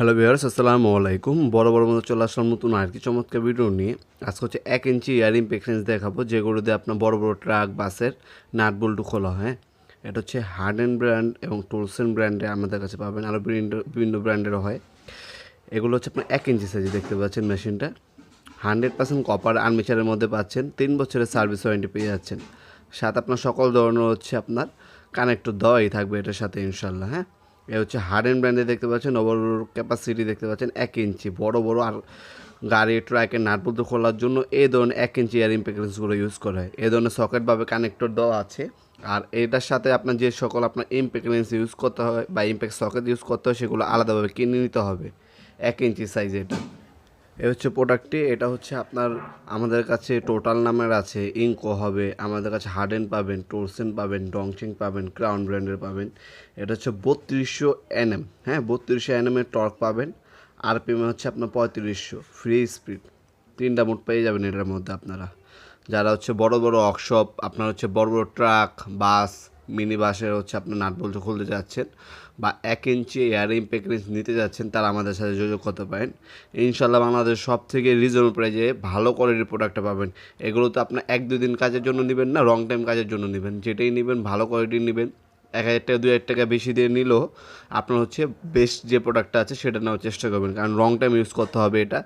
Hello বিহার্স আসসালামু আলাইকুম। বড় বড় মতো চলে আসলাম নতুন আর কি চমৎকার ভিডিও নিয়ে। আজকে হচ্ছে এক ইঞ্চি ইয়ারিং পেক্সেন্স দেখাবো, যেগুলো দিয়ে আপনার বড় বড় ট্রাক বাসের নাট খোলা হয়। এটা হচ্ছে হার্ড অ্যান্ড ব্র্যান্ড এবং টোলসেন ব্র্যান্ডে আমাদের কাছে পাবেন। আরও বিভিন্ন বিভিন্ন ব্র্যান্ডেরও হয়। এগুলো হচ্ছে আপনার এক ইঞ্চি সাইজে দেখতে পাচ্ছেন মেশিনটা হান্ড্রেড পার্সেন্ট কপার আর্মিচারের মধ্যে পাচ্ছেন। তিন বছরের সার্ভিস ওয়ারেন্টি পেয়ে যাচ্ছেন। সাথে আপনার সকল ধরনের হচ্ছে আপনার কানেক্টর দেওয়াই থাকবে এটার সাথে ইনশাল্লাহ হ্যাঁ? এ হচ্ছে হারেন ব্র্যান্ডে দেখতে পাচ্ছেন ওভার ক্যাপাসিটি দেখতে পাচ্ছেন এক ইঞ্চি বড় বড় আর গাড়ি ট্রাকের নাটবদ্ধ খোলার জন্য এই ধরনের এক ইঞ্চি এয়ার ইম্পেকেন্সগুলো ইউজ করা হয়। এ ধরনের সকেটভাবে কানেক্টর দেওয়া আছে। আর এটার সাথে আপনার যে সকল আপনার ইম্পেকেন্স ইউজ করতে হয় বা ইম্পেক্ট সকেট ইউজ করতে হয়, সেগুলো আলাদাভাবে কিনে নিতে হবে। এক ইঞ্চি সাইজ এটা। এ হচ্ছে প্রোডাক্টটি এটা হচ্ছে আপনার আমাদের কাছে টোটাল নামের আছে ইঙ্কো হবে, আমাদের কাছে হার্ডেন পাবেন টোরসেন পাবেন ডংচিং পাবেন ক্রাউন ব্র্যান্ডের পাবেন। এটা হচ্ছে বত্রিশশো এনএম হ্যাঁ বত্রিশশো এনএমের টর্ক পাবেন। আর আরপিএম হচ্ছে আপনার পঁয়ত্রিশশো ফ্রি স্পিড তিনটা মোট পেয়ে যাবেন এটার মধ্যে আপনারা। যারা হচ্ছে বড় বড় ওয়ার্কশপ আপনার হচ্ছে বড় বড় ট্রাক বাস মিনি বাসের হচ্ছে আপনার নাট বলতে খুলতে যাচ্ছেন বা এক ইঞ্চি এয়ার ইম্প্যাকেন্স নিতে যাচ্ছেন, তারা আমাদের সাথে যোগাযোগ করতে পারেন। ইনশাল্লাহ বাংলাদেশ সব থেকে রিজনেবল প্রাইজে ভালো কোয়ালিটির প্রোডাক্টটা পাবেন। এগুলো তো আপনার এক দুই দিন কাজের জন্য নেবেন না রং টাইম কাজের জন্য নেবেন। যেটাই নেবেন, ভালো কোয়ালিটির নেবেন। এক হাজার টাকা, দুই হাজার টাকা বেশি দিয়ে নিলেও আপনার হচ্ছে বেস্ট যে প্রোডাক্টটা আছে সেটা নেওয়ার চেষ্টা করবেন। কারণ রং টাইম ইউজ করতে হবে এটা।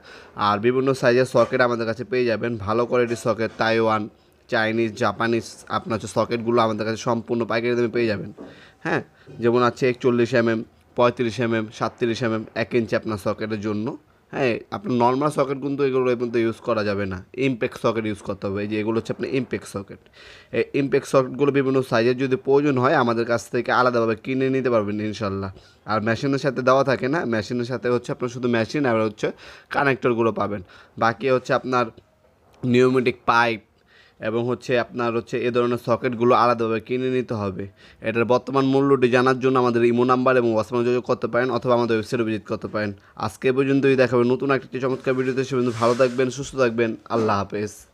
আর বিভিন্ন সাইজের সকেট আমাদের কাছে পেয়ে যাবেন। ভালো কোয়ালিটির সকেট তাইওয়ান চাইনিজ জাপানিজ আপনার হচ্ছে সকেটগুলো আমাদের কাছে সম্পূর্ণ পাইকারি দামে পেয়ে যাবেন। হ্যাঁ? যেমন আছে একচল্লিশ এমএম পঁয়ত্রিশ এমএম সাতত্রিশ এমএম এক ইঞ্চি আপনার সকেটের জন্য। হ্যাঁ আপনার নর্মাল সকেট কিন্তু এগুলো কিন্তু ইউজ করা যাবে না। ইমপ্যাক্ট সকেট ইউজ করতে হবে। এই যে এগুলো হচ্ছে আপনার ইমপ্যাক্ট সকেট এই ইমপ্যাক্ট সকেটগুলো বিভিন্ন সাইজের যদি প্রয়োজন হয়, আমাদের কাছ থেকে আলাদাভাবে কিনে নিতে পারবেন ইনশাল্লাহ। আর মেশিনের সাথে দেওয়া থাকে না মেশিনের সাথে হচ্ছে আপনার শুধু মেশিন আর হচ্ছে কানেক্টরগুলো পাবেন। বাকি হচ্ছে আপনার নিউমেটিক পাইপ এবং হচ্ছে আপনার হচ্ছে এ ধরনের সকেটগুলো আলাদাভাবে কিনে নিতে হবে। এটার বর্তমান মূল্যটি জানার জন্য আমাদের ইমো নাম্বার এবং ওয়াসমান যোগাযোগ করতে পারেন অথবা আমাদের ওয়েবসাইটে ভিজিট করতে পারেন। আজকে পর্যন্তই দেখাবেন নতুন একটি চমৎকার ভিডিওতে সে ভালো থাকবেন, সুস্থ থাকবেন। আল্লাহ হাফেজ।